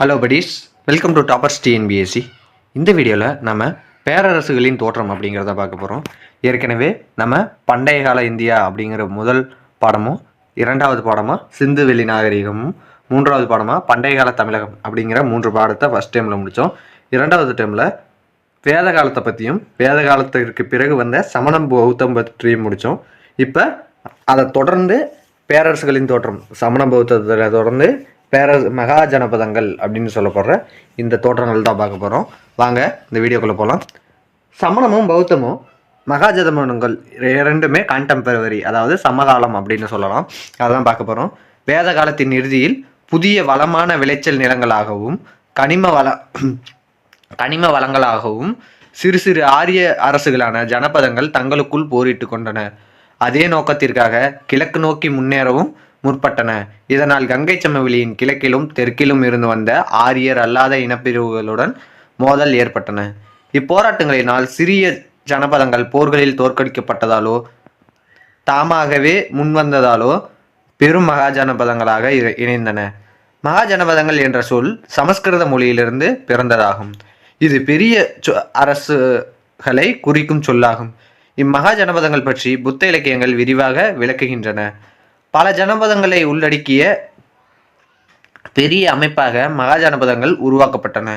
Hello buddies welcome to toppers TNPSC இந்த வீடியோவில் நம்ம பேரரசுகளின் தோற்றம் அப்படிங்கிறத பார்க்க போகிறோம் ஏற்கனவே நம்ம பண்டைய கால இந்தியா அப்படிங்கிற முதல் பாடமும் இரண்டாவது பாடமாக சிந்து வெளி நாகரிகமும் மூன்றாவது பாடமாக பண்டைய கால தமிழகம் அப்படிங்கிற மூன்று பாடத்தை ஃபஸ்ட் டைமில் முடித்தோம் இரண்டாவது டைமில் வேத காலத்தை பற்றியும் வேத காலத்திற்கு பிறகு வந்த சமணம் பௌத்தம் பற்றியும் முடித்தோம் இப்போ அதை தொடர்ந்து பேரரசுகளின் தோற்றம் சமண பௌத்தத்தில் தொடர்ந்து பேர மகா ஜனபதங்கள் அப்படின்னு சொல்லப்படுற இந்த தோற்றங்கள் தான் பார்க்க போகிறோம் வாங்க இந்த வீடியோக்குள்ளே போகலாம் சமணமும் பௌத்தமும் மகாஜதமனங்கள் இரண்டுமே கான்டெம்பரவரி அதாவது சமகாலம் அப்படின்னு சொல்லலாம். அதான் பார்க்க போகிறோம் வேத காலத்தின் இறுதியில் புதிய வளமான விளைச்சல் நிலங்களாகவும் கனிம வள கனிம வளங்களாகவும் சிறு சிறு ஆரிய அரசுகளான ஜனபதங்கள் தங்களுக்குள் போரிட்டு கொண்டன. அதே நோக்கத்திற்காக கிழக்கு நோக்கி முன்னேறவும் முற்பட்டன. இதனால் கங்கை சமவெளியின் கிழக்கிலும் தெற்கிலும் இருந்து வந்த ஆரியர் அல்லாத இனப்பிரிவுகளுடன் மோதல் ஏற்பட்டன. இப்போராட்டங்களினால் சிறிய ஜனபதங்கள் போர்களில் தோற்கடிக்கப்பட்டதாலோ தாமாகவே முன்வந்ததாலோ பெரும் மகாஜனபதங்களாக இணைந்தன. மகாஜனபதங்கள் என்ற சொல் சமஸ்கிருத மொழியிலிருந்து பிறந்ததாகும். இது பெரிய சொ- அரசுகளை குறிக்கும் சொல்லாகும். இம்மகா ஜனபதங்கள் பற்றி புத்த இலக்கியங்கள் விரிவாக விளக்குகின்றன. பல ஜனபதங்களை உள்ளடக்கிய பெரிய அமைப்பாக மகாஜனபதங்கள் உருவாக்கப்பட்டன.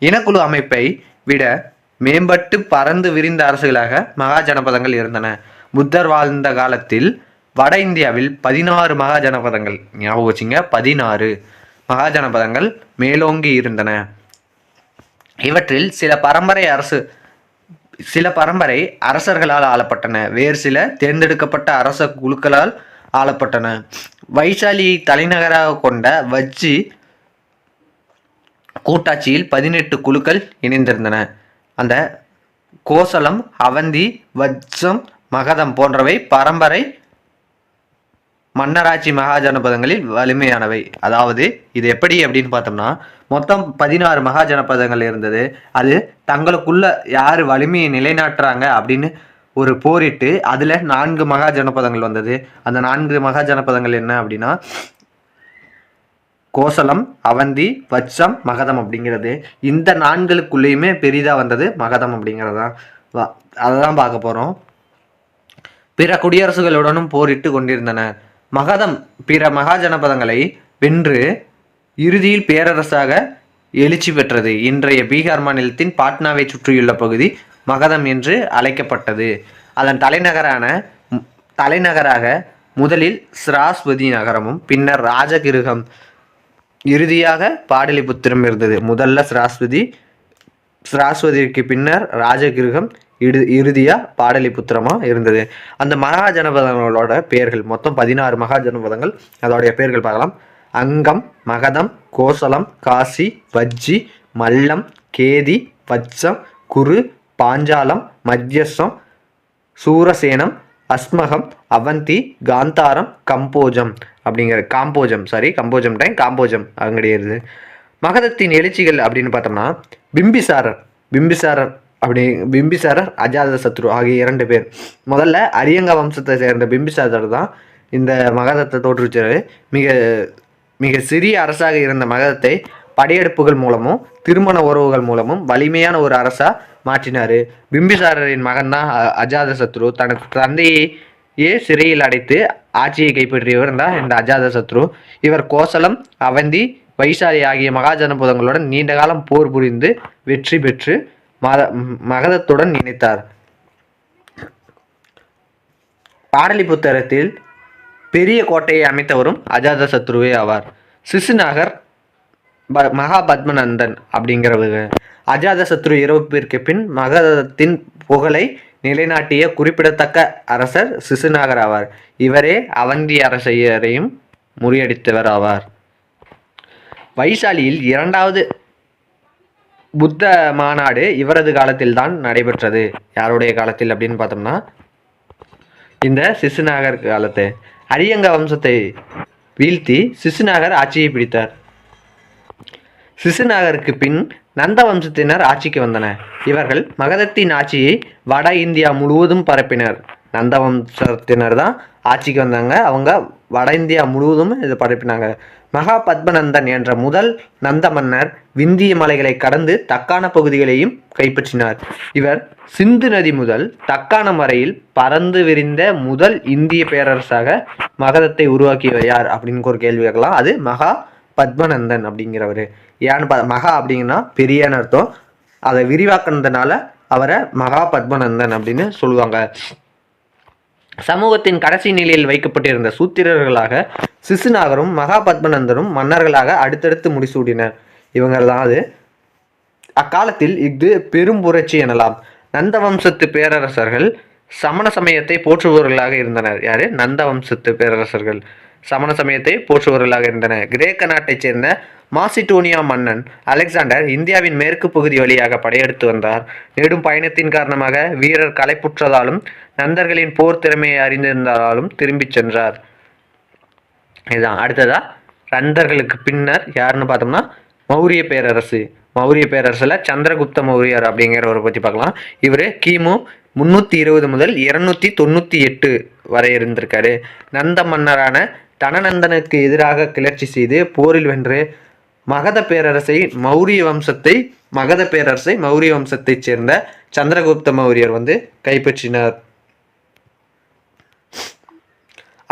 இனக்குழு அமைப்பை விட மேம்பட்டு பறந்து விரிந்த அரசுகளாக மகாஜனபதங்கள் இருந்தன. புத்தர் வாழ்ந்த காலத்தில் வட இந்தியாவில் பதினாறு மகாஜனபதங்கள் ஞாபகம் வச்சுங்க பதினாறு மகாஜனபதங்கள் மேலோங்கி இருந்தன. இவற்றில் சில பரம்பரை அரசு சில பரம்பரை அரசர்களால் ஆளப்பட்டன. வேறு சில தேர்ந்தெடுக்கப்பட்ட அரச குழுக்களால் ஆளப்பட்டன. வைசாலியை தலைநகராக கொண்ட வஜ்ஜி கூட்டாட்சியில் பதினெட்டு குழுக்கள் இணைந்திருந்தன. அந்த கோசலம் அவந்தி வஜ்ஜம் மகதம் போன்றவை பரம்பரை மன்னராட்சி மகாஜனபதங்களில் வலிமையானவை. அதாவது இது எப்படி அப்படின்னு பார்த்தோம்னா மொத்தம் பதினாறு மகாஜனபதங்கள் இருந்தது. அது தங்களுக்குள்ள யார் வலிமையை நிலைநாட்டுறாங்க அப்படின்னு ஒரு போரிட்டு அதில் நான்கு மகாஜனபதங்கள் வந்தது. அந்த நான்கு மகாஜனபதங்கள் என்ன அப்படின்னா கோசலம் அவந்தி வச்சம் மகதம் அப்படிங்கிறது. இந்த நான்களுக்குள்ளேயுமே பெரிதாக வந்தது மகதம் அப்படிங்கிறது. தான் வா- அதை தான் பார்க்க போகிறோம் பிற குடியரசுகளுடனும் போரிட்டு கொண்டிருந்தனர் மகதம் பிற மகாஜனபதங்களை வென்று இறுதியில் பேரரசாக எழுச்சி பெற்றது. இன்றைய பீகார் மாநிலத்தின் பாட்னாவை சுற்றியுள்ள பகுதி மகதம் என்று அழைக்கப்பட்டது. அதன் தலைநகரான தலைநகராக முதலில் சிராஸ்வதி நகரமும் பின்னர் ராஜகிருகம். இறுதியாக பாடலிபுத்திரம் இருந்தது. முதல்ல சிராஸ்வதி சிராஸ்வதிக்கு பின்னர் ராஜகிருகம் இடு இறுதியாக பாடலிபுத்திரமாக இருந்தது. அந்த மகாஜனபதங்களோட பெயர்கள் மொத்தம் பதினாறு மகாஜனபதங்கள் அதோடைய பெயர்கள் பார்க்கலாம். அங்கம் மகதம் கோசலம் காசி வஜ்ஜி மல்லம் கேதி வச்சம் குரு பாஞ்சாலம் மத்தியஸ்தம் சூரசேனம் அஸ்மகம் அவந்தி காந்தாரம் கம்போஜம் அப்படிங்கிற காம்போஜம் சாரி கம்போஜம் டைம் காம்போஜம் அங்கடையிறது மகதத்தின் எழுச்சிகள் அப்படின்னு பார்த்தோம்னா பிம்பிசாரர் பிம்பிசாரர் அப்படி பிம்பிசாரர் அஜாத சத்ரு ஆகிய இரண்டு பேர். முதல்ல அரியங்க வம்சத்தை சேர்ந்த பிம்பிசாரர் தான் இந்த மகதத்தை தோற்றுவிச்சார். மிக மிக சிறிய அரசாக இருந்த மகதத்தை படையெடுப்புகள் மூலமும் திருமண உறவுகள் மூலமும் வலிமையான ஒரு அரசா மாற்றினார். பிம்பிசாரரின் மகன் தான் அஜாத சத்ரு தனது தந்தையே சிறையில் அடைத்து ஆட்சியை கைப்பற்றியவர் தான் இந்த அஜாத சத்ரு இவர் கோசலம் அவந்தி வைசாலி ஆகிய மகாஜனபுதங்களுடன் நீண்ட காலம் போர் புரிந்து வெற்றி பெற்று மத மகதத்துடன் நினைத்தார் பாடலிபுத்திரத்தில் பெரிய கோட்டையை அமைத்தவரும் அஜாத சத்ருவே ஆவார். சிசுநகர் ப மகாபத்மநந்தன் அப்படிங்கிறவங்க அஜாத சத்ரு இறப்பிற்கு பின் மகதத்தின் புகழை நிலைநாட்டிய குறிப்பிடத்தக்க அரசர் சிசுநாகர் ஆவார். இவரே அவந்தி அரசையரையும் முறியடித்தவர் ஆவார். வைசாலியில் இரண்டாவது புத்த மாநாடு இவரது காலத்தில்தான் நடைபெற்றது. யாருடைய காலத்தில் அப்படின்னு பார்த்தோம்னா இந்த சிசுநாகர் காலத்தை அரியங்க வம்சத்தை வீழ்த்தி சிசுநாகர் ஆட்சியை பிடித்தார். சிசுநாகருக்கு பின் நந்த வம்சத்தினர் ஆட்சிக்கு வந்தனர் இவர்கள் மகதத்தின் ஆட்சியை வட இந்தியா முழுவதும் பரப்பினர். நந்த வம்சத்தினர் தான் ஆட்சிக்கு வந்தாங்க. அவங்க வட இந்தியா முழுவதும் இதை பரப்பினாங்க. மகா பத்மநந்தன் என்ற முதல் நந்த மன்னர் விந்திய மலைகளை கடந்து தக்கான பகுதிகளையும் கைப்பற்றினார். இவர் சிந்து நதி முதல் தக்காணம் வரையில் பறந்து விரிந்த முதல் இந்திய பேரரசாக மகதத்தை உருவாக்கியவர் யார்? அப்படின்னு ஒரு கேள்வி கேட்கலாம். அது மகா பத்மநந்தன் அப்படிங்கிறவர். ஏன்னு பா மகா அப்படிங்கன்னா பெரியன்னு அர்த்தம். அதை விரிவாக்குனதுனால அவரை மகா பத்மநந்தன் அப்படின்னு சொல்லுவாங்க. சமூகத்தின் கடைசி நிலையில் வைக்கப்பட்டிருந்த சூத்திரர்களாக சிசுநாகரும் மகாபத்மநந்தரும் மன்னர்களாக அடுத்தடுத்து முடிசூடினர். இவங்கள் தான் அது. அக்காலத்தில் இது பெரும் புரட்சி எனலாம். நந்த வம்சத்து பேரரசர்கள் சமண சமயத்தை போற்றுபவர்களாக இருந்தனர். யாரு? நந்த வம்சத்து பேரரசர்கள். சமண சமயத்தை போற்றுபவர்களாக இருந்தனர் கிரேக்க நாட்டைச் சேர்ந்த மாசிடோனியா மன்னன் அலெக்சாண்டர் இந்தியாவின் மேற்கு பகுதி வழியாக படையெடுத்து வந்தார். நெடும் பயணத்தின் காரணமாக வீரர் களைப்புற்றதாலும் நந்தர்களின் போர் திறமையை அறிந்திருந்ததாலும் திரும்பிச் சென்றார். இதுதான். அடுத்ததா நந்தர்களுக்கு பின்னர் யாருன்னு பார்த்தோம்னா மௌரிய பேரரசு. மௌரிய பேரரசுல சந்திரகுப்த மௌரியர் அப்படிங்கிறவரை பற்றி பார்க்கலாம். இவர் கிமு முந்நூற்றி இருபது முதல் இருநூத்தி தொண்ணூற்றி எட்டு வரை இருந்திருக்காரு. நந்த மன்னரான தனநந்தனுக்கு எதிராக கிளர்ச்சி செய்து போரில் வென்று மகத பேரரசை மௌரிய வம்சத்தை மகத பேரரசை மௌரிய வம்சத்தைச் சேர்ந்த சந்திரகுப்த மௌரியர் வந்து கைப்பற்றினார்.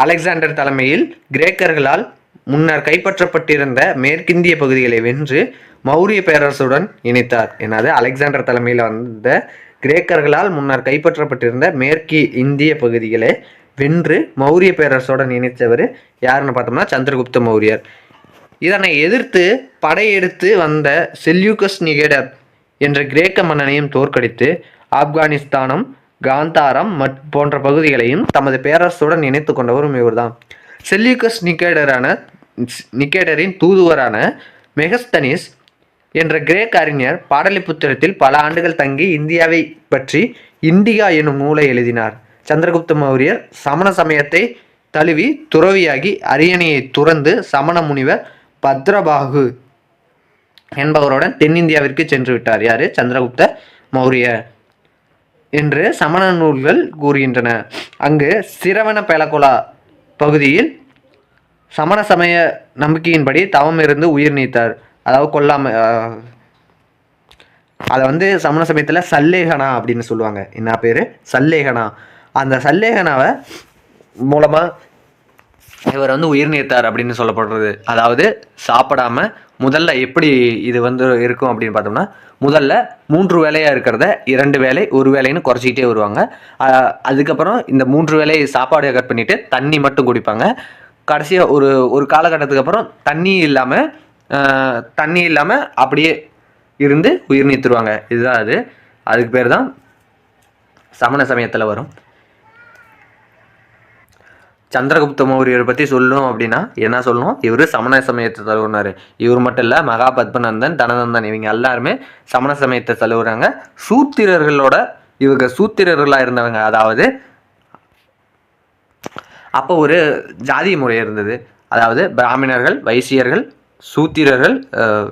அலெக்சாண்டர் தலைமையில் கிரேக்கர்களால் முன்னர் கைப்பற்றப்பட்டிருந்த மேற்கிந்திய பகுதிகளை வென்று மௌரிய பேரரசுடன் இணைத்தார். எனது அலெக்சாண்டர் தலைமையில் வந்த கிரேக்கர்களால் முன்னர் கைப்பற்றப்பட்டிருந்த மேற்கி இந்திய பகுதிகளை வென்று மௌரிய பேரரசுடன் நினைத்தவர் யாருன்னு பார்த்தோம்னா சந்திரகுப்த மௌரியர். இதனை எதிர்த்து படையெடுத்து வந்த செல்யூக்கஸ் நிகேடர் என்ற கிரேக்க மன்னனையும் தோற்கடித்து ஆப்கானிஸ்தானம் காந்தாரம் மற் போன்ற பகுதிகளையும் தமது பேரரசுடன் இணைத்து கொண்டவரும் இவர்தான். செல்யூக்கஸ் நிகேடரான நிகேடரின் தூதுவரான மெகஸ்தனிஸ் என்ற கிரேக்க அறிஞர் பாடலிபுத்திரத்தில் பல ஆண்டுகள் தங்கி இந்தியாவை பற்றி இந்தியா எனும் நூலை எழுதினார். சந்திரகுப்த மௌரியர் சமண சமயத்தை தழுவி துறவியாகி அரியணையை துறந்து சமண முனிவர் பத்ரபாகு என்பவருடன் தென்னிந்தியாவிற்கு சென்று விட்டார். யாரு? சந்திரகுப்த மௌரிய என்று சமண நூல்கள் கூறுகின்றன. அங்கு சிரவண பெலகுலா பகுதியில் சமண சமய நம்பிக்கையின்படி தவம் இருந்து உயிர் நீத்தார். அதாவது கொல்லாம ஆஹ், அதை வந்து சமண சமயத்தில் சல்லேகனா அப்படின்னு சொல்லுவாங்க. என்ன பேர்? சல்லேகனா. அந்த சல்லேகனாவை மூலமாக இவர் வந்து உயிர் நீத்தார் அப்படின்னு சொல்லப்படுறது. அதாவது சாப்பிடாம முதல்ல எப்படி இது வந்து இருக்கும் அப்படின்னு பார்த்தோம்னா முதல்ல மூன்று வேலையாக இருக்கிறத இரண்டு வேலை ஒரு வேலைன்னு குறைச்சிக்கிட்டே வருவாங்க. அதுக்கப்புறம் இந்த மூன்று வேலை சாப்பாடு கட் பண்ணிவிட்டு தண்ணி மட்டும் குடிப்பாங்க. கடைசியாக ஒரு ஒரு காலகட்டத்துக்கு அப்புறம் தண்ணி இல்லாமல் தண்ணி இல்லாமல் அப்படியே இருந்து உயிர் நீத்துருவாங்க. இதுதான் அது. அதுக்கு பேர் தான் சமண சமயத்தில் வரும். சந்திரகுப்த மௌரியரை பற்றி சொல்லணும் அப்படின்னா என்ன சொல்லணும்? இவர் சமண சமயத்தை தழுவுனார். இவர் மட்டும் இல்லை மகா பத்மநந்தன் தனநந்தன் இவங்க எல்லாருமே சமண சமயத்தை தழுவுறாங்க. சூத்திரர்களோட இவங்க சூத்திரர்களாக இருந்தவங்க அதாவது அப்போ ஒரு ஜாதி முறை இருந்தது. அதாவது பிராமணர்கள் வைசியர்கள் சூத்திரர்கள் அஹ்,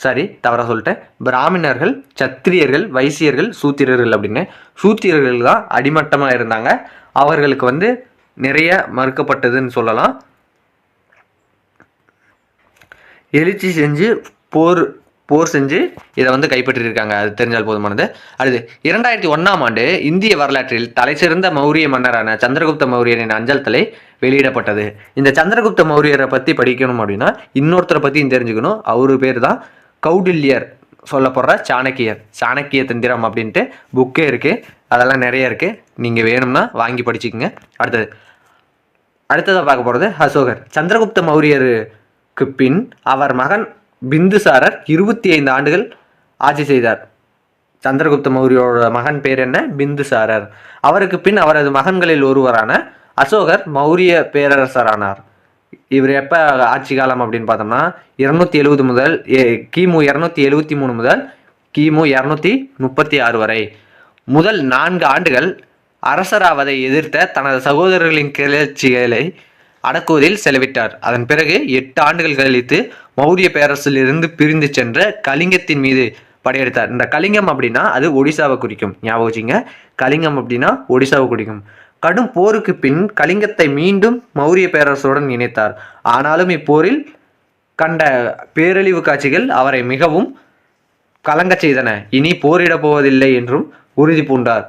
சரி தவற சொல்லிட்டேன். பிராமணர்கள் சத்திரியர்கள் வைசியர்கள் சூத்திரர்கள் அப்படின்னு சூத்திரர்கள் தான் அடிமட்டமாக இருந்தாங்க. அவர்களுக்கு வந்து நிறைய மறுக்கப்பட்டதுன்னு சொல்லலாம். எழுச்சி செஞ்சு போர் போர் செஞ்சு இதை வந்து கைப்பற்றியிருக்காங்க அது தெரிஞ்சால் போதுமானது. அடுத்து இரண்டாயிரத்தி ஒன்றாம் ஆண்டு இந்திய வரலாற்றில் தலைசிறந்த மௌரிய மன்னரான சந்திரகுப்த மௌரியரின் அஞ்சல் தலை வெளியிடப்பட்டது. இந்த சந்திரகுப்த மௌரியரை பற்றி படிக்கணும் அப்படின்னா இன்னொருத்தரை பற்றியும் தெரிஞ்சுக்கணும். அவர் பேர் தான் கௌடில்யர். சொல்லப்படுற சாணக்கியர் சாணக்கிய தந்திரம் அப்படின்ட்டு புக்கே இருக்குது அதெல்லாம் நிறைய இருக்குது நீங்கள் வேணும்னா வாங்கி படிச்சுக்கோங்க. அடுத்தது. அடுத்ததாக பார்க்க போகிறது அசோகர். சந்திரகுப்த மௌரியருக்கு பின் அவர் மகன் பிந்துசாரர் இருபத்தி ஐந்து ஆண்டுகள் ஆட்சி செய்தார். சந்திரகுப்த மௌரியோட மகன் பேர் என்ன? பிந்துசாரர். அவருக்கு பின் அவரது மகன்களில் ஒருவரான அசோகர் மௌரிய பேரரசரானார். இவர் எப்போ ஆட்சி காலம் அப்படின்னு பார்த்தோம்னா இருநூத்தி எழுபது முதல் கிமு இரநூத்தி எழுபத்தி மூணு முதல் கிமு இரநூத்தி முப்பத்தி ஆறு வரை. முதல் நான்கு ஆண்டுகள் அரசராவதை எதிர்த்த தனது சகோதரர்களின் கிளர்ச்சிகளை அடக்குவதில் செலவிட்டார். அதன் பிறகு எட்டு ஆண்டுகள் கழித்து மௌரிய பேரரசிலிருந்து பிரிந்து சென்ற கலிங்கத்தின் மீது படையெடுத்தார். இந்த கலிங்கம் அப்படின்னா அது ஒடிசாவை குறிக்கும். ஞாபகம் வச்சுங்க கலிங்கம் அப்படின்னா ஒடிசாவை குறிக்கும். கடும் போருக்கு பின் கலிங்கத்தை மீண்டும் மௌரிய பேரரசுடன் இணைத்தார். ஆனாலும் இப்போரில் கண்ட பேரழிவு காட்சிகள் அவரை மிகவும் கலங்கச் செய்தன. இனி போரிடப் போவதில்லை என்றும் உறுதி பூண்டார்.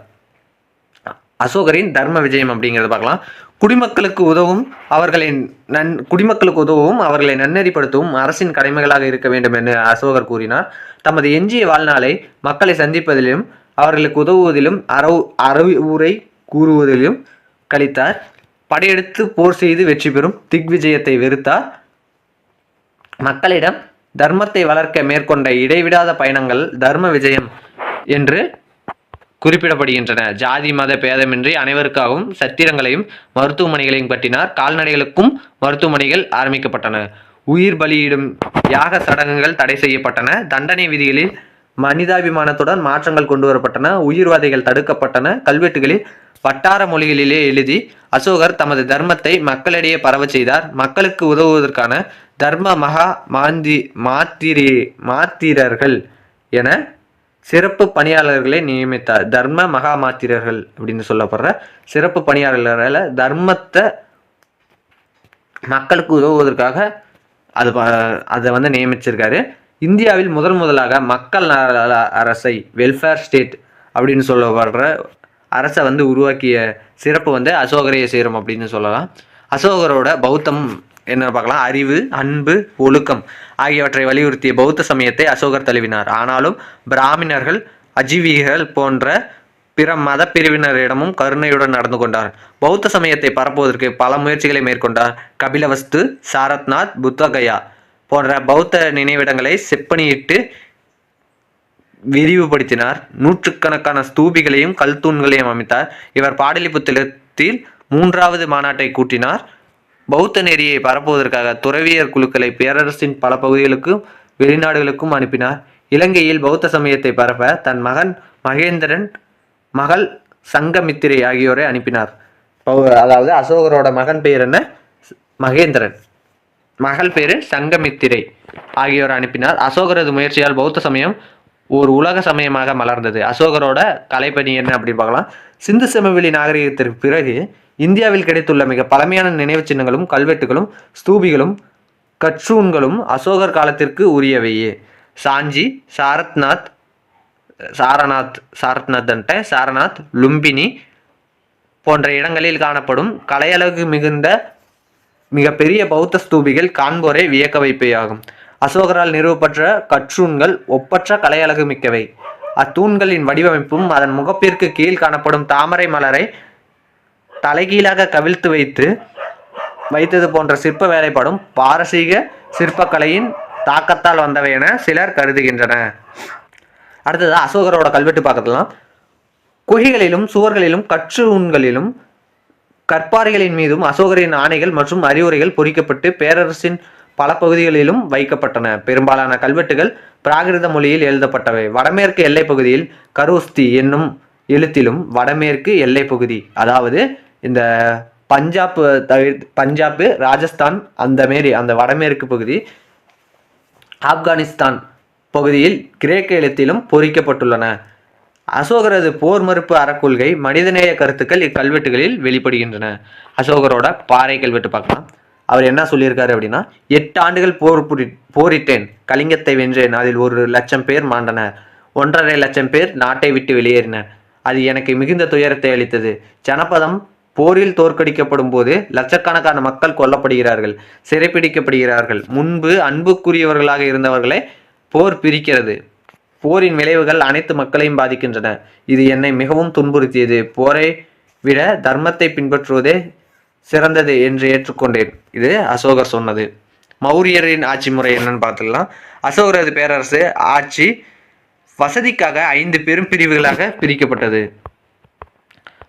அசோகரின் தர்ம விஜயம் அப்படிங்கிறத பார்க்கலாம். குடிமக்களுக்கு உதவும் அவர்களை நன் குடிமக்களுக்கு உதவும் அவர்களை நன்னெறிப்படுத்தவும் அரசின் கடமைகளாக இருக்க வேண்டும் என்று அசோகர் கூறினார். தமது எஞ்சிய வாழ்நாளை மக்களை சந்திப்பதிலும் அவர்களுக்கு உதவுவதிலும் அரவு அறிவுரை கூறுவதிலும் கழித்தார். படையெடுத்து போர் செய்து வெற்றி பெறும் திக்விஜயத்தை வெறுத்தார். மக்களிடம் தர்மத்தை வளர்க்க மேற்கொண்ட இடைவிடாத பயணங்கள் தர்ம விஜயம் என்று குறிப்பிடப்படுகின்றன. ஜாதி மத பேதமின்றி அனைவருக்காகவும் சத்திரங்களையும் மருத்துவமனைகளையும் கட்டினார். கால்நடைகளுக்கும் மருத்துவமனைகள் ஆரம்பிக்கப்பட்டன. உயிர் பலியிடும் யாக சடங்குகள் தடை செய்யப்பட்டன. தண்டனை விதிகளில் மனிதாபிமானத்துடன் மாற்றங்கள் கொண்டு வரப்பட்டன உயிர்வாதைகள் தடுக்கப்பட்டன. கல்வெட்டுகளில் வட்டார மொழிகளிலே எழுதி அசோகர் தமது தர்மத்தை மக்களிடையே பரவச் செய்தார். மக்களுக்கு உதவுவதற்கான தர்ம மகா மாந்தி மாத்திரி மாத்திரர்கள் என சிறப்பு பணியாளர்களை நியமித்தார். தர்ம மகா மாத்திரர்கள் அப்படின்னு சொல்லப்படுற சிறப்பு பணியாளர்களை தர்மத்தை மக்களுக்கு உதவுவதற்காக அது ப- அதை வந்து நியமிச்சிருக்காரு. இந்தியாவில் முதன் முதலாக மக்கள் நல அரசை வெல்ஃபேர் ஸ்டேட் அப்படின்னு சொல்லப்படுற அரசை வந்து உருவாக்கிய சிறப்பு வந்து அசோகரையை சேரும் அப்படின்னு சொல்லலாம். அசோகரோட பௌத்தம் என்ன பார்க்கலாம்? அறிவு அன்பு ஒழுக்கம் ஆகியவற்றை வலியுறுத்திய பௌத்த சமயத்தை அசோகர் தழுவினார். ஆனாலும் பிராமணர்கள் அஜீவிகள் போன்ற பிற மத பிரிவினரிடமும் கருணையுடன் நடந்து கொண்டார். பௌத்த சமயத்தை பரப்புவதற்கு பல முயற்சிகளை மேற்கொண்டார். கபிலவஸ்து சாரத்நாத் புத்தகயா போன்ற பௌத்த நினைவிடங்களை செப்பனியிட்டு விரிவுபடுத்தினார். நூற்றுக்கணக்கான ஸ்தூபிகளையும் கல்தூண்களையும் அமைத்தார். இவர் பாடலிபுத்திரத்தில் மூன்றாவது மாநாட்டை கூட்டினார். பௌத்த நெறியை பரப்புவதற்காக துறவியர் குழுக்களை பேரரசின் பல பகுதிகளுக்கும் வெளிநாடுகளுக்கும் அனுப்பினார். இலங்கையில் பௌத்த சமயத்தை பரப்ப தன் மகன் மகேந்திரன் மகள் சங்கமித்திரை ஆகியோரை அனுப்பினார். அதாவது அசோகரோட மகன் பெயர் என்ன? மகேந்திரன். மகள் பேரு சங்கமித்திரை ஆகியோர் அனுப்பினார். அசோகரது முயற்சியால் பௌத்த சமயம் ஒரு உலக சமயமாக மலர்ந்தது. அசோகரோட கலைப்பணி என்ன அப்படின்னு பார்க்கலாம். சிந்து சமவெளி நாகரிகத்திற்கு பிறகு இந்தியாவில் கிடைத்துள்ள மிக பழமையான நினைவு சின்னங்களும் கல்வெட்டுகளும் ஸ்தூபிகளும் கட்சூன்களும் அசோகர் காலத்திற்கு உரியவையே. சாஞ்சி சாரத்நாத் சாரநாத் சாரத்நாத்ன்ட்ட சாரநாத் லும்பினி போன்ற இடங்களில் காணப்படும் கலையழகு மிகுந்த மிகப்பெரிய பௌத்த ஸ்தூபிகள் காண்போரை வியக்க வைப்பையாகும். அசோகரால் நிறுவப்பட்ட கற்றூண்கள் ஒப்பற்ற கலையழகு மிக்கவை. அத்தூண்களின் வடிவமைப்பும் அதன் முகப்பிற்கு கீழ் காணப்படும் தாமரை மலரை தலைகீழாக கவிழ்த்து வைத்து வைத்தது போன்ற சிற்ப வேலைப்பாடும் பாரசீக சிற்பக்கலையின் தாக்கத்தால் வந்தவை என சிலர் கருதுகின்றன. அடுத்தது அசோகரோட கல்வெட்டு பார்க்கலாம். குகைகளிலும் சுவர்களிலும் கற்றூன்களிலும் கற்பாறைகளின் மீதும் அசோகரின் ஆணைகள் மற்றும் அறிவுரைகள் பொறிக்கப்பட்டு பேரரசின் பல பகுதிகளிலும் வைக்கப்பட்டன. பெரும்பாலான கல்வெட்டுகள் பிராகிருத மொழியில் எழுதப்பட்டவை. வடமேற்கு எல்லை பகுதியில் கரோஸ்தி என்னும் எழுத்திலும் வடமேற்கு எல்லை பகுதி அதாவது இந்த பஞ்சாப் தவிர பஞ்சாப் ராஜஸ்தான் அந்த மாரி அந்த வடமேற்கு பகுதி ஆப்கானிஸ்தான் பகுதியில் கிரேக்க எழுத்திலும் பொறிக்கப்பட்டுள்ளன. அசோகரது போர் மறுப்பு அறக்கொள்கை மனிதநேய கருத்துக்கள் இக்கல்வெட்டுகளில் வெளிப்படுகின்றன. அசோகரோட பாறை கல்வெட்டு பார்க்கலாம். அவர் என்ன சொல்லியிருக்காரு அப்படின்னா எட்டு ஆண்டுகள் போர் புரி போரிட்டேன். கலிங்கத்தை வென்றேன். அதில் ஒரு லட்சம் பேர் மாண்டனர் ஒன்றரை லட்சம் பேர் நாட்டை விட்டு வெளியேறினர் அது எனக்கு மிகுந்த துயரத்தை அளித்தது. ஜனபதம் போரில் தோற்கடிக்கப்படும் போது லட்சக்கணக்கான மக்கள் கொல்லப்படுகிறார்கள் சிறைப்பிடிக்கப்படுகிறார்கள் முன்பு அன்புக்குரியவர்களாக இருந்தவர்களை போர் பிரிக்கிறது. போரின் விளைவுகள் அனைத்து மக்களையும் பாதிக்கின்றன. இது என்னை மிகவும் துன்புறுத்தியது. போரை விட தர்மத்தை பின்பற்றுவதே சிறந்தது என்று ஏற்றுக்கொண்டேன். இது அசோகர் சொன்னது. மௌரியரின் ஆட்சி முறை என்னன்னு பார்த்துக்கலாம் அசோகரது பேரரசு ஆட்சி வசதிக்காக ஐந்து பெரும் பிரிவுகளாக பிரிக்கப்பட்டது.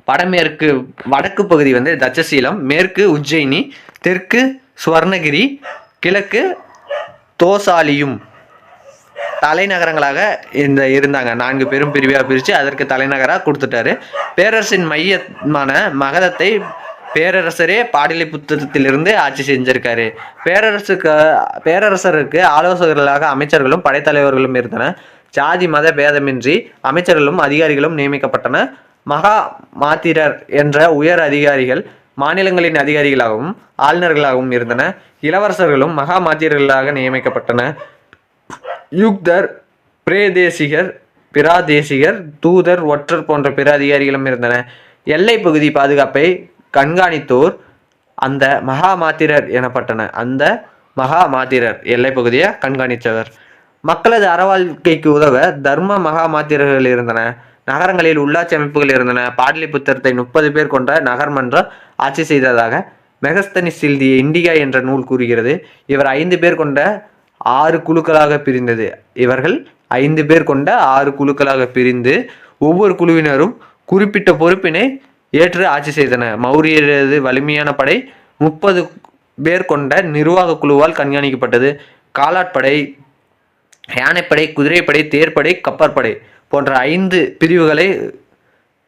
வடமேற்கு வடக்கு பகுதி வந்து தட்சசீலம் மேற்கு உஜ்ஜயினி தெற்கு சுவர்ணகிரி கிழக்கு தோசாலியும். தலைநகரங்களாக இந்த இருந்தாங்க. நான்கு பெரும் பிரிவாக பிரித்து அதற்கு தலைநகராக கொடுத்துட்டாரு. பேரரசின் மையமான மகதத்தை பேரரசரே பாடலிபுத்திரத்திலிருந்து ஆட்சி செஞ்சிருக்காரு. பேரரசுக்கு பேரரசருக்கு ஆலோசகர்களாக அமைச்சர்களும் படைத்தலைவர்களும் இருந்தன. ஜாதி மத பேதமின்றி அமைச்சர்களும் அதிகாரிகளும் நியமிக்கப்பட்டன. மகா மாத்திரர் என்ற உயர் அதிகாரிகள் மாநிலங்களின் அதிகாரிகளாகவும் ஆளுநர்களாகவும் இருந்தன. இளவரசர்களும் மகா மாத்திரர்களாக நியமிக்கப்பட்டன. யுக்தர் பிரேதேசிகர் பிராதேசிகர் தூதர் ஒற்றர் போன்ற பிற அதிகாரிகளும் இருந்தன. எல்லை பகுதி பாதுகாப்பை கண்காணித்தோர் அந்த மகா மாத்திரர் எனப்பட்டன அந்த மகா மாத்திரர் எல்லை பகுதியை கண்காணித்தவர். மக்களது அறவாழ்க்கைக்கு உதவ தர்ம மகா மாத்திரர்கள் இருந்தன. நகரங்களில் உள்ளாட்சி அமைப்புகள் இருந்தன. பாடலிபுத்திரத்தை முப்பது பேர் கொண்ட நகர்மன்றம் ஆட்சி செய்ததாக மெகஸ்தனி சில்திய இண்டிகா என்ற நூல் கூறுகிறது. இவர் ஐந்து பேர் கொண்ட ஆறு குழுக்களாக பிரிந்தது. இவர்கள் ஐந்து பேர் கொண்ட ஆறு குழுக்களாக பிரிந்து ஒவ்வொரு குழுவினரும் குறிப்பிட்ட பொறுப்பினை ஏற்று ஆட்சி செய்தன. மௌரியரது வலிமையான படை முப்பது பேர் கொண்ட நிர்வாக குழுவால் கண்காணிக்கப்பட்டது. காலாட்படை யானைப்படை குதிரைப்படை தேர்ப்படை கப்பற்படை போன்ற ஐந்து பிரிவுகளை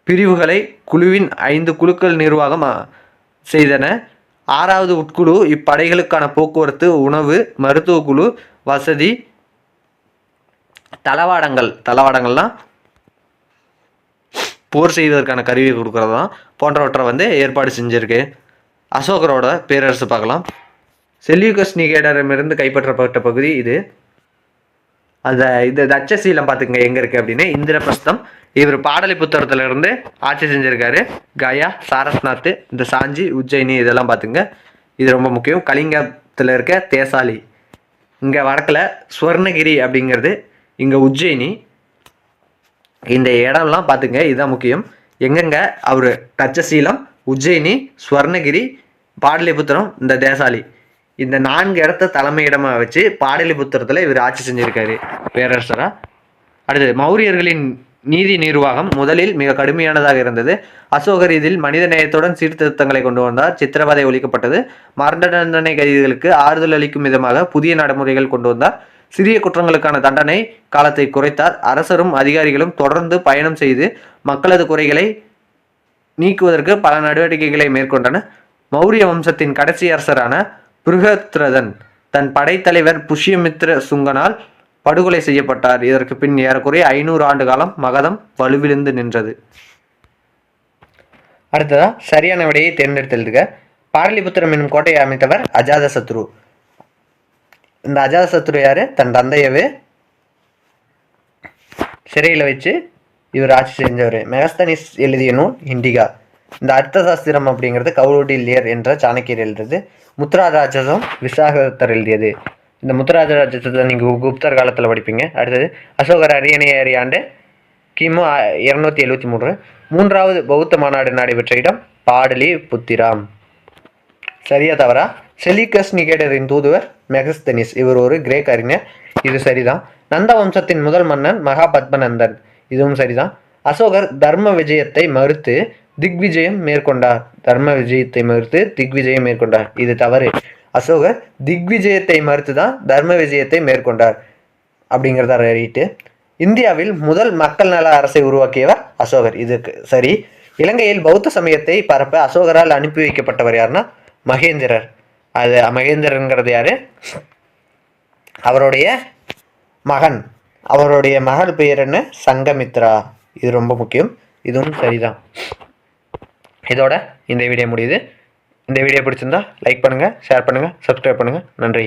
பிரிவுகளை குழுவின் ஐந்து குழுக்கள் நிர்வாகம் செய்தன. ஆறாவது உட்குழு இப்படைகளுக்கான போக்குவரத்து உணவு மருத்துவ குழு வசதி தளவாடங்கள். தளவாடங்கள்லாம் போர் செய்வதற்கான கருவி கொடுக்குறது தான் போன்றவற்றை வந்து ஏற்பாடு செஞ்சுருக்கு. அசோகரோட பேரரசு பார்க்கலாம். செல்யூகஸ் நிகேடரிடமிருந்து கைப்பற்றப்பட்ட பகுதி இது. அந்த இந்த தட்சசீலம் பார்த்துக்கங்க எங்கே இருக்குது அப்படின்னு. இந்திரபிரஸ்தம் இவர் பாடலிபுத்திரத்துல இருந்து ஆட்சி செஞ்சிருக்காரு. கயா சாரஸ்நாத் இந்த சாஞ்சி உஜ்ஜயினி இதெல்லாம் பார்த்துங்க இது ரொம்ப முக்கியம். கலிங்கத்தில் இருக்க தேசாலி. இங்கே வடக்கில் சுவர்ணகிரி அப்படிங்கிறது இங்கே உஜ்ஜயினி. இந்த இடம்லாம் பார்த்துங்க இதுதான் முக்கியம். எங்கெங்க? அவர் தட்சசீலம் உஜ்ஜயினி ஸ்வர்ணகிரி பாடலிபுத்திரம் இந்த தேசாலி. இந்த நான்கு இடத்த தலைமையிடமாக வச்சு பாடலிபுத்திரத்தில் இவர் ஆட்சி செஞ்சுருக்காரு. பேரரசரா. அடுத்தது மௌரியர்களின் நீதி நிர்வாகம் முதலில் மிக கடுமையானதாக இருந்தது. அசோகர் இதில் மனித நேயத்துடன் சீர்திருத்தங்களை கொண்டு வந்தார். சித்திரவதை ஒழிக்கப்பட்டது. மரண தண்டனை கைதிகளுக்கு ஆறுதல் அளிக்கும் விதமாக புதிய நடைமுறைகள் கொண்டு வந்தார். சிறிய குற்றங்களுக்கான தண்டனை காலத்தை குறைத்தார். அரசரும் அதிகாரிகளும் தொடர்ந்து பயணம் செய்து மக்களது குறைகளை நீக்குவதற்கு பல நடவடிக்கைகளை மேற்கொண்டன மௌரிய வம்சத்தின் கடைசி அரசரான பிருகத்ரதன் தன் படைத்தலைவர் புஷ்யமித்ர சுங்கனால் படுகொலை செய்யப்பட்டார். இதற்கு பின் ஏறக்குறைய ஐநூறு ஆண்டு காலம் மகதம் வலுவிழுந்து நின்றது. அடுத்ததா சரியான விடையை தேர்ந்தெடுத்தெழுதுக பாடலிபுத்திரம் என்னும் கோட்டையை அமைத்தவர் அஜாதசத்ரு இந்த அஜாதசத்ரு யாரு? தன் தந்தையவே. சிறையில் வச்சு இவர் ஆட்சி செஞ்சவர். மெகஸ்தனிஸ் எழுதிய நூல் இண்டிகா. இந்த அர்த்தசாஸ்திரம் அப்படிங்கிறது கௌரூடில்யர் என்ற சாணக்கியர் எழுதுறது. முத்ராராஜசம் விசாகத்தர் எழுதியது இந்த முத்துராஜராஜத்தை நீங்கள் குப்தர் காலத்தில் படிப்பீங்க. அடுத்தது அசோகர் அரியணை ஏறிய ஆண்டு கிமு இரநூத்தி எழுவத்தி மூன்று. மூன்றாவது பௌத்த மாநாடு நடைபெற்ற இடம் பாடலி புத்திராம். சரியா தவறா? செலிகஸ் நிகேடரின் தூதுவர் மெகஸ்தனிஸ். இவர் ஒரு கிரேக் அறிஞர். இது சரிதான். நந்த வம்சத்தின் முதல் மன்னன் மகாபத்மநந்தன். இதுவும் சரிதான். அசோகர் தர்ம விஜயத்தை மறுத்து திக்விஜயம் மேற்கொண்டார் தர்ம விஜயத்தை மறுத்து திக்விஜயம் மேற்கொண்டார் இது தவறு. அசோகர் திக்விஜயத்தை மறுத்து தான் தர்ம விஜயத்தை மேற்கொண்டார். அப்படிங்கிறத அறிவிட்டு இந்தியாவில் முதல் மக்கள் நல அரசை உருவாக்கியவர் அசோகர். இதுக்கு சரி. இலங்கையில் பௌத்த சமயத்தை பரப்ப அசோகரால் அனுப்பி வைக்கப்பட்டவர் யாருன்னா? மகேந்திரர். அது மகேந்திரங்கிறது யாரு? அவருடைய மகன். அவருடைய மகள் பெயர் என்ன? சங்கமித்ரா. இது ரொம்ப முக்கியம். இதுவும் சரிதான். இதோட இந்த வீடியோ முடியுது. இந்த வீடியோ பிடிச்சிருந்தா லைக் பண்ணுங்கள் ஷேர் பண்ணுங்கள் சப்ஸ்கிரைப் பண்ணுங்கள் நன்றி.